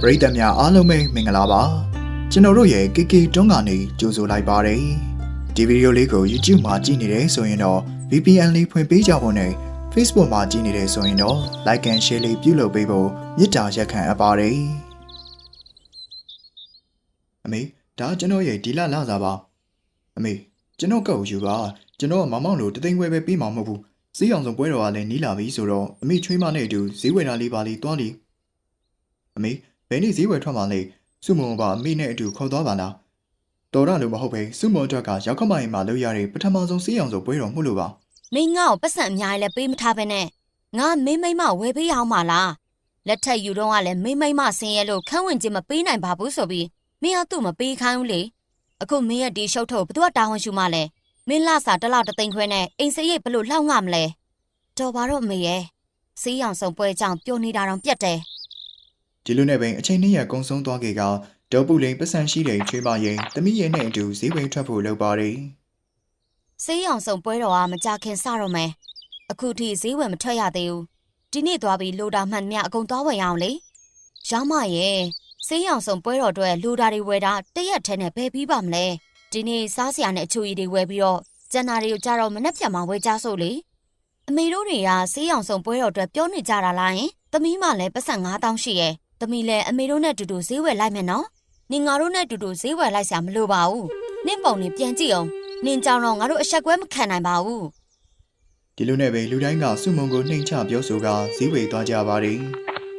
ပရိသတ်များအားလုံးပဲမင်္ဂလာပါကျွန်တော်တို့ရဲ့ KK တွန်းကနေကြိုဆိုလိုက်ပါတယ်ဒီဗီဒီယိုလေးကို YouTube မှာကြည့်နေတယ်ဆိုရင်တော့ VPN လေးဖွင့်ပေးကြဖို့နဲ့ Facebook မှာကြည့်နေတယ်ဆိုရင်တော့ Like and Share လေးပြုလုပ်ပေးဖို့မေတ္တာရက်ခံအပ်ပါတယ်အမေဒါကျွန်တော်ရဲ့ဒီလလာစားပါအမေကျွန်တော်ကောက်ယူပါကျွန်တော်ကမမောင်လို့တသိန်းခွဲပဲပြီးမှာမဟုတ်ဘူးစီးအောင်ဆုံးပွဲတော်ကလည်းနီးလာပြီဆိုတော့အမေချွေးမနဲ့အတူဈေးဝယ်တာလေးပါလေးတွားလီအမေ ဘယ်နေ့ဈေးဝယ်ထွက်မှလဲစုမုံကအမေနဲ့အတူခေါ်သွားပါလားတော်ရလို့မဟုတ်ပဲစုမုံအတွက်ကရောက်ခမရင်မှာလုပ်ရတဲ့ပထမဆုံးစီးအောင်ဆုံးပွဲတော်မှုလို့ပါမင်းငါ့ကိုပတ်စံအများကြီးလည်းပေးမထားပဲနဲ့ငါမင်းမိမ့်မဝယ်ပေးရအောင်မလားလက်ထက်ယူတော့ကလည်းမင်းမိမ့်မဆင်းရဲလို့ခန်းဝင်ချင်းမပေးနိုင်ပါဘူးဆိုပြီးမင်းကသူ့မပေးခိုင်းဘူးလေအခုမင်းရဲ့ဒီရှုပ်ထုတ်ဘသူကတာဝန်ရှူမလဲမင်းလာစာတစ်လောက်တစ်သိန်းခွဲနဲ့အိမ်စရိတ်ဘလို့လှောက်ငှမလဲတော်ပါတော့မေရဲ့စီးအောင်ဆုံးပွဲကြောင့်ပျော်နေတာတော့ပြတ်တယ် ဒီလိုနဲ့ပင်အချိန်နှစ်ရက်ကုံဆုံးသွားခဲ့ကဒေါ်ပူလိန်ပတ်စံရှိတဲ့ချွေးမရင်တမိရဲ့နဲ့အတူဈေးဝယ်ထွက်ဖို့လုပ်ပါတယ်စီးအောင်ဆုံးပွဲတော်ကမကြခင်စတော့မယ်အခုထိဈေးဝယ်မထွက်ရသေးဘူးဒီနေ့သွားပြီးလိုတာမှန်မြအကုန်သွားဝယ်ရအောင်လေရောင်းမရဲ့စီးအောင်ဆုံးပွဲတော်အတွက်လိုတာတွေဝယ်တာတရက်ထဲနဲ့ဘယ်ပြီးပါမလဲဒီနေ့စားစရာနဲ့အချိုရည်တွေဝယ်ပြီးတော့ကျန်တာတွေကိုကြတော့မနှက်ဖြတ်မှဝယ်ကြစို့လေအမေတို့တွေကစီးအောင်ဆုံးပွဲတော်အတွက်ပြောနေကြတာလားယင်သမီးမလည်းပတ်စံ9000ရှိရဲ့ သမီးလည်းအမေတို့နဲ့တူတူဈေးဝယ်လိုက်မယ်နော်နင်ငါတို့နဲ့တူတူဈေးဝယ်လိုက်စရာမလိုပါဘူးနင့်ပုံနေပြန်ကြည့်အောင်နင်ကြောင်တော့ငါတို့အဆက်ကွဲမခံနိုင်ပါဘူးဒီလိုနဲ့ပဲလူတိုင်းကစုမုံကိုနှိမ်ချပြောဆိုကဈေးဝယ်သွားကြပါတယ်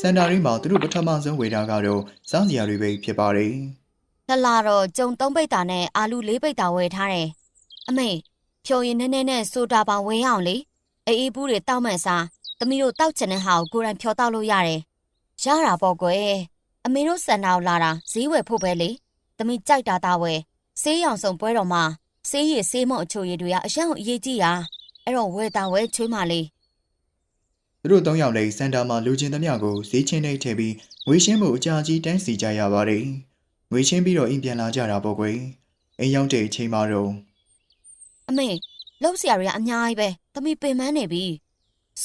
စန်တာရီမှာသူတို့ပထမဆုံးဝယ်တာကတော့စားစရာတွေပဲဖြစ်ပါတယ်လှလာတော့ကြုံသုံးပိတ်တာနဲ့အာလူလေးပိတ်တာဝယ်ထားတယ်အမေဖြိုရင်နည်းနည်းနဲ့ဆိုတာပါဝယ်ရအောင်လေအေးအေးဘူးတွေတောက်မှန်စားသမီးတို့တောက်ချင်တဲ့ဟာကိုကိုယ်တိုင်ဖြောတောက်လို့ရတယ် ရတာပေါ့ကွယ်အမေတို့စန္နာကိုလာတာဈေးဝယ်ဖို့ပဲလေသမီးကြိုက်တာသားဝယ်ဆေးရောင်စုံပွဲတော်မှာဆေးရည်ဆေးမုံအချိုရည်တွေကအရန်အရေးကြီးရာအဲ့တော့ဝယ်တာဝယ်ချွေးမှလေသူတို့၃ယောက်လည်းစန်တာမှာလူချင်းသမျှကိုဈေးချင်းနဲ့ထည့်ပြီးငွေရှင်းဖို့အကြာကြီးတန်းစီကြရပါတယ်ငွေရှင်းပြီးတော့အိမ်ပြန်လာကြတာပေါ့ကွယ်အိမ်ရောက်တဲ့အချိန်မှာတော့အမေလှုပ်စရာတွေကအများကြီးပဲသမီးပင်ပန်းနေပြီ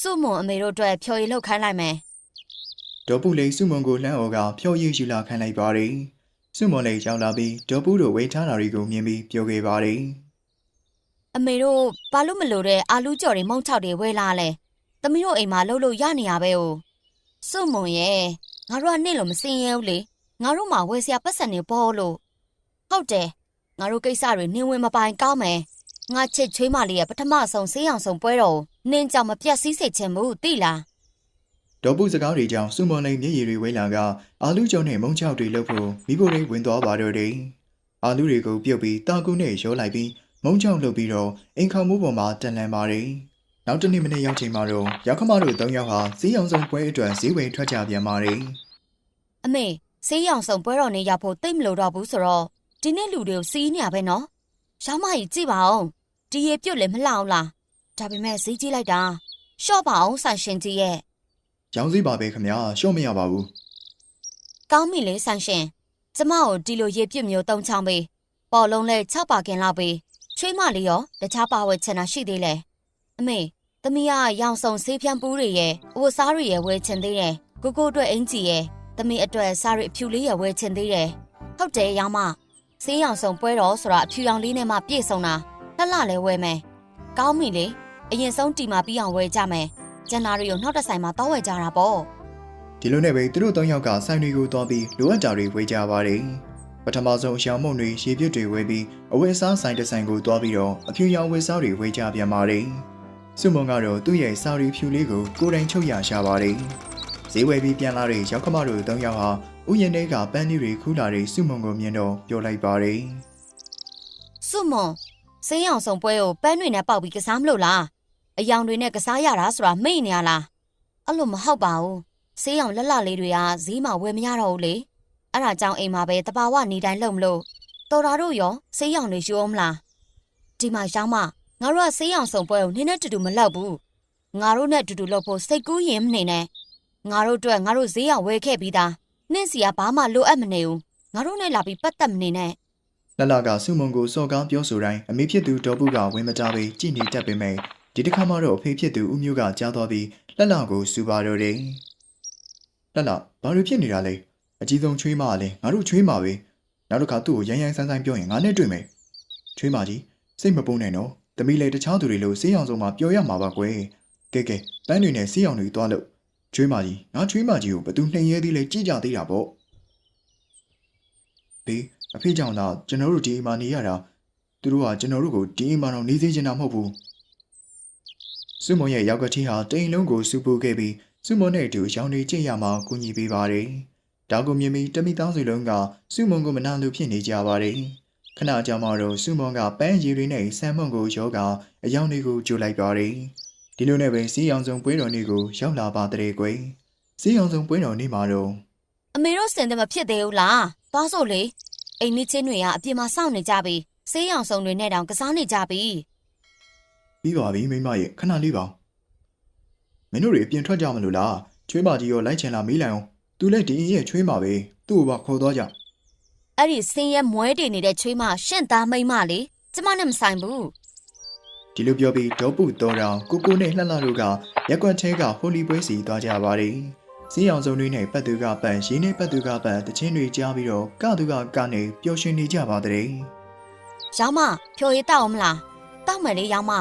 စုမုံအမေတို့အတွက်ဖြော်ရည်လှုပ်ခိုင်းလိုက်မယ် ဒေါ်ပူလေးစုမုံကိုလှမ်းအော်ကဖြော့ရည်ယူလာခံလိုက်ပါတယ်စုမုံလေးရောက်လာပြီးဒေါ်ပူတို့ဝေထားတာတွေကိုမြင်ပြီးပြောခဲ့ပါတယ်အမေတို့ဘာလို့မလို့တဲ့အာလူကြော်တွေမုံချောက်တွေဝဲလာလဲသမီးတို့အိမ်မှာလှုပ်လို့ရနေရပဲ哦စုမွန်ရဲ့ငါတို့ကနေ့လို့မစင်ရဲဘူးလေငါတို့မှာဝယ်စရာပတ်စံနေပေါ်လို့ဟုတ်တယ်ငါတို့ကိစ္စတွေနင်းဝင်မပိုင်ကောင်းမယ်ငါချစ်ချွေးမလေးရဲ့ပထမဆုံးဆေးရောင်ဆုံးပွဲတော်ကိုနင်းကြောင်မပြတ်စည်းစေချင်ဘူးသိလား ဒေါ်ပူစကားတွေကြောင့်စုမုံလေးမျက်ရည်တွေဝဲလာကအာလူကျုံနဲ့မုံချောက်တွေလှုပ်ဖို့မိဖို့လေးဝင်သွားပါတော့တယ်အာလူတွေကိုပြုတ်ပြီးတာကူနဲ့ရောလိုက်ပြီးမုံချောက်လှုပ်ပြီးတော့အိမ်ခေါမိုးပေါ်မှာတန်လန်ပါတယ်နောက်တစ်နေ့မနေ့ရောက်ချိန်မှာတော့ရောက်ခမတို့၃ယောက်ဟာဈေးရောင်ဆောင်ပွဲအတွက်ဈေးဝယ်ထွက်ကြပြန်ပါတယ်အမေဆေးရောင်ဆုံးပွဲတော်နေရောက်ဖို့တိတ်မလို့တော့ဘူးဆိုတော့ဒီနေ့လူတွေကိုစီးနေရပဲနော်ရောင်းမကြီးကြည့်ပါဦးဒီရေပြုတ်လည်းမလှအောင်လားဒါပေမဲ့ဈေးကြီးလိုက်တာရှော့ပါအောင်ဆိုင်ရှင်ကြီးရဲ့ ရောင်းစည်းပါပဲခမညာရှော့မရပါဘူးကောင်းပြီလေဆိုင်ရှင်ကျမကိုဒီလိုရေပြစ်မျိုးတုံးချောင်းပေးပေါ်လုံးလဲ6ပါကင်လောက်ပေးချွေးမလေးရောတခြားပါဝယ်ချင်တာရှိသေးလဲအမေသမီးကရောင်စုံဆေးဖြန်းပူးတွေရဲ့အဝတ်စားတွေရဲ့ဝယ်ချင်သေးတယ်ကိုကိုအတွက်အင်ကြီးရဲ့သမီးအတွက်စားတွေအဖြူလေးရဲ့ဝယ်ချင်သေးတယ်ဟုတ်တယ်ရောင်မဆေးရောင်စုံပွဲတော်ဆိုတာအဖြူရောင်လေးနဲ့မှပြည့်စုံတာလှလှလဲဝယ်မယ်ကောင်းပြီလေအရင်ဆုံးတီမာပြီးအောင်ဝယ်ကြမယ် ကျန်လာတွေကိုနောက်တစ်ဆိုင်မှာတောင်းဝယ်ကြတာပေါ့ဒီလိုနဲ့ပဲသူတို့၃ယောက်ကဆိုင်တွေကိုသွားပြီးလိုအပ်တာတွေဝေကြပါတယ်ပထမဆုံးအရှောင်းမုံတွေရေပြစ်တွေဝဲပြီးအဝယ်စားဆိုင်တစ်ဆိုင်ကိုသွားပြီးတော့အဖြူရောင်ဝယ်စားတွေဝေကြပြန်ပါတယ်စုမုံကတော့သူ့ရဲ့စာရီဖြူလေးကိုကိုယ်တိုင်ချုပ်ရရှာပါတယ်ဈေးဝယ်ပြီးပြန်လာတဲ့ရောက်ခမတို့၃ယောက်ဟာဥယျာဉ်ထဲကပန်းလေးတွေခူးလာတဲ့စုမုံကိုမြင်တော့ပြောလိုက်ပါတယ်စွမွန်ဆေးရောင်စုံပွဲကိုပန်းတွေနဲ့ပေါက်ပြီးကစားမလို့လား အယောင်တွေနဲ့ကစားရတာဆိုတာမိတ်နေရလားအဲ့လိုမဟုတ်ပါဘူးဆေးရောင်လက်လက်လေးတွေကဈေးမှာဝယ်မရတော့ဘူးလေအဲ့ဒါကြောင့်အိမ်မှာပဲတဘာဝနေတိုင်းလုံမလို့တော်တာတို့ရောဆေးရောင်တွေယူအောင်မလားဒီမှာရောင်းမငါတို့ကဆေးရောင်စုံပွဲကိုနင်းနဲ့တူတူမလောက်ဘူးငါတို့နဲ့တူတူလောက်ဖို့စိတ်ကူးရင်မနေနဲ့ငါတို့အတွက်ငါတို့ဈေးရောင်ဝယ်ခဲ့ပြီးသားနင့်စီကဘာမှလိုအပ်မနေဘူးငါတို့နဲ့လာပြီးပတ်သက်မနေနဲ့လလကစုမုံကိုစော်ကားပြောဆိုတိုင်းအမေဖြစ်သူဒေါ်ပုကဝင်မတာပဲကြည်နေတတ်ပေမဲ့ ဒီတစ်ခါမှတော့အဖေဖြစ်သူဦးမျိုးကကြားသွားပြီးလလကိုစူပါတော့တယ်လလဘာလို့ဖြစ်နေတာလဲအအကြီးဆုံးချွေးမကလည်းငါတို့ချွေးမပဲနောက်တစ်ခါသူ့ကိုရိုင်းရိုင်းဆန်းဆန်းပြောရင်ငါနဲ့တွေ့မယ်ချွေးမကြီးစိတ်မပုံနဲ့နော်သမီးလေးတခြားသူတွေလို့စေးအောင်ဆုံးမှာပြောရမှာပါကွယ်ကဲကဲပန်းတွေနဲ့စေးအောင်တွေသွားလို့ချွေးမကြီးငါချွေးမကြီးကိုဘသူနှိမ်ရဲသေးလဲကြည့်ကြသေးတာပေါ့ဘေးအဖေကြောင့်သာကျွန်တော်တို့ဒီအိမ်မှာနေရတာသူတို့ကကျွန်တော်တို့ကိုဒီအိမ်မှာတော့နေစေချင်တာမဟုတ်ဘူး စုမုံရဲ့ရောက်ကတိဟာတိမ်လုံးကိုစူပူခဲ့ပြီးစုမုံနဲ့အတူရောင်နေကြည့်ရမှာကူညီပေးပါတယ်ဒါကိုမြင်ပြီးတမိသားစုလုံးကစုမုံကိုမနာလိုဖြစ်နေကြပါတယ်ခဏကြာမှတော့စုမုံကပန်းရည်တွေနဲ့ဆမ်မုံကိုရောကအယောင်တွေကိုကြိုလိုက်ပါတယ်ဒီလိုနဲ့ပဲစီးအောင်ဆုံးပွဲတော်နေ့ကိုရောက်လာပါတဲ့ကွယ်စီးအောင်ဆုံးပွဲတော်နေ့မှာတော့အမေတို့စင်တယ်မဖြစ်သေးဘူးလားသွားစို့လေအိမ်နီးချင်းတွေကအပြင်မှာစောင့်နေကြပြီဆေးရောင်စုံတွေနဲ့တောင်ကစားနေကြပြီ ပြီးပါပြီမိမရဲ့ခဏလေးပါမင်းတို့တွေအပြင်ထွက်ကြမလို့လားချွေးမကြီးရောလိုက်ချင်လာမေးလိုက်အောင်သူလည်းဒီအင်းရဲ့ချွေးမပဲသူ့ကိုပါခေါ်သွားကြအဲ့ဒီဆင်းရဲမွဲတည်နေတဲ့ချွေးမရှင့်သားမိန်းမလေကျမနဲ့မဆိုင်ဘူးဒီလိုပြောပြီးဒေါပုတော်တောင်ကိုကိုနဲ့လှလှတို့ကရက်ကွက်ထဲကဟိုလီပွဲစီသွားကြပါတယ်စီးအောင်စုံတွေနဲ့ပတ်သူကပန်ရင်းနဲ့ပတ်သူကပန်တချင်းတွေကြားပြီးတော့ကသူကကနေပျော်ရွှင်နေကြပါတဲ့ရောင်မဖြိုရည်တောက်အောင်မလားတောက်မယ်လေရောင်မ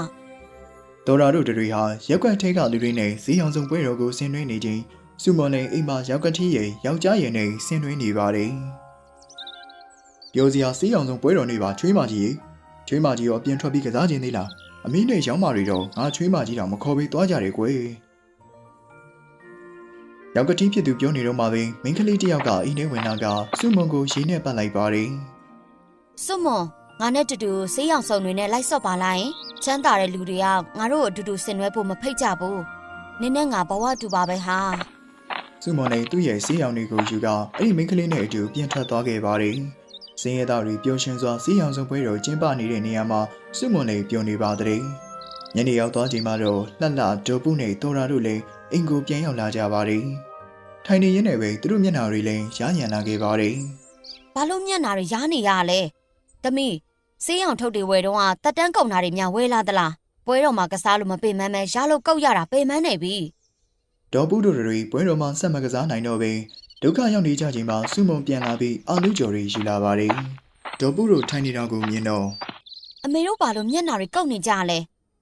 တော်ရာတို့တွေဟာရက်ကွက်ထဲကလူတွေနဲ့စီးအောင်စုံပွဲတော်ကိုဆင်နွှဲနေခြင်းစုမော်နဲ့အိမ်မှာရောက်ကတိရဲ့ယောက်ျားရဲ့နဲ့ဆင်နွှဲနေပါတယ်ပြောစရာစီးအောင်စုံပွဲတော်နေပါချွေးမကြီးရေချွေးမကြီးရောအပြင်ထွက်ပြီးကစားခြင်းသေးလားအမင်းနဲ့ရောင်းမတွေတော့ငါချွေးမကြီးတော့မခေါ်ပြီးသွားကြတယ်ကွယ်ရောက်ကတိဖြစ်သူပြောနေတော့မှပဲမိန်းကလေးတစ်ယောက်ကအိမ်ထဲဝင်လာကစုမုံကိုရေနဲ့ပတ်လိုက်ပါတယ်စွမွန် ငါနဲ့တူတူဆေးရောင်စုံတွေနဲ့လိုက်ဆော့ပါလိုက်ချမ်းသာတဲ့လူတွေကငါတို့ကိုအတူတူဆင်နွှဲဖို့မဖိတ်ကြဘူးနင်းနဲ့ငါဘဝတူပါပဲဟာစုမုံနဲ့သူ့ရဲ့စီးရောင်တွေကိုယူကအဲ့ဒီမိန်းကလေးနဲ့အတူပြန်ထွက်သွားခဲ့ပါတယ်။စင်းရဲသားတွေပျော်ရွှင်စွာစီးရောင်စုံပွဲတော်ကျင်းပနေတဲ့နေရာမှာစုမုံနဲ့ပျော်နေပါတဲ့။ညနေရောက်သွားချိန်မှာတော့လှလှဒိုပုနဲ့တော်ရာတို့လည်းအင်ကိုပြန်ရောက်လာကြပါတယ်။ထိုင်နေရင်းနဲ့ပဲသူတို့မျက်နှာတွေလည်းရားညံလာခဲ့ပါတယ်ဘာလို့မျက်နာတွေရားနေရလဲ သမီးဆေးရောင်ထုတ်တွေဝယ်တော့ကတက်တန်းကုန်တာတွေများဝဲလာသလားပွဲတော်မှာကစားလို့မပင်မန်းမဲရလို့ကောက်ရတာပင်မန်းနေပြီ။ဒေါ်ပုတို့တွေပွဲတော်မှာဆက်မကစားနိုင်တော့ပဲဒုက္ခရောက်နေကြချိန်မှာစုမုံပြန်လာပြီးအာလူကျော်တွေယူလာပါတယ်။ဒေါ်ပုတို့ထိုင်နေတာကိုမြင်တော့အမေတို့ဘာလို့မျက်နာတွေကောက်နေကြလဲ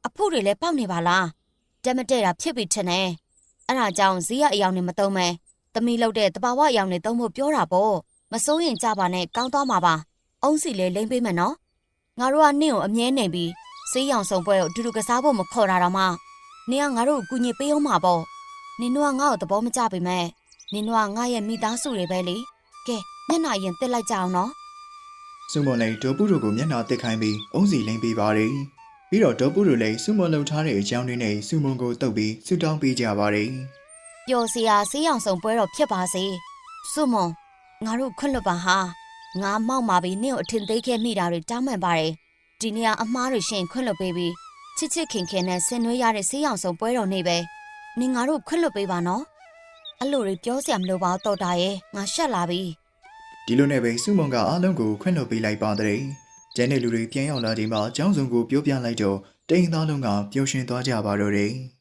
အဖို့တွေလည်းပေါက်နေပါလားတက်မတဲ့တာဖြစ်ပြီထင်တယ်အဲ့ဒါကြောင့်ဈေးရအယောင်နေမသုံးမဲသမီးလောက်တဲ့တဘာဝအယောင်နေသုံးဖို့ပြောတာပေါ့မစိုးရင်ကြပါနဲ့ကောင်းသွားမှာပါ အုံးစီလေးလိမ့်ပေးမယ်နော်ငါတို့ကနင့်ကိုအမြဲနေပြီးဈေးရောင်ဆောင်ပွဲကိုအတူတူကစားဖို့မခေါ်တာတော့မှနင်ကငါတို့ကိုကူညီပေးအောင်မှာပေါ့နင်တို့ကငါ့ကိုသဘောမကျပေမဲ့နင်တို့ကငါရဲ့မိသားစုတွေပဲလေကဲမျက်နှာရင်တက်လိုက်ကြအောင်နော်စုမွန်လည်းဒေါ်ပုတို့ကိုမျက်နှာတက်ခိုင်းပြီးအုံးစီလိမ့်ပေးပါတယ်။ပြီးတော့ဒေါ်ပုတို့လည်းစုမွန်လုံထားတဲ့အကြောင်းတွေနဲ့စုမွန်ကိုတုပ်ပြီးဆူတောင်းပေးကြပါတယ်ပျော်စရာဆေးရောင်ဆောင်ပွဲတော်ဖြစ်ပါစေစွမွန်ငါတို့ခွင့်လွတ်ပါဟာ ငါမောက်မာပြီးနင့်ကိုအထင်သေးခဲ့မိတာတွေတောင်းပန်ပါတယ်ဒီနေ့ကအမားတွေရှင်ခွင့်လွတ်ပေးပြီးချစ်ချစ်ခင်ခင်နဲ့ဆင်နွှဲရတဲ့ဆေးရောင်ဆောင်ပွဲတော်နေ့ပဲနင်ငါတို့ခွင့်လွတ်ပေးပါနော်အဲ့လိုတွေပြောစရာမလိုပါဘူးတော်တာရဲ့ငါရှက်လာပြီ။ဒီလိုနဲ့ပဲစုမွန်ကအားလုံးကိုခွင့်လွှတ်ပေးလိုက်ပါတယ်။ကျန်တဲ့လူတွေပြန်ရောက်လာချိန်မှာအကြောင်းစုံကိုပြောပြလိုက်တော့တိမ်သားလုံးကပျော်ရွှင်သွားကြပါတော့တယ်။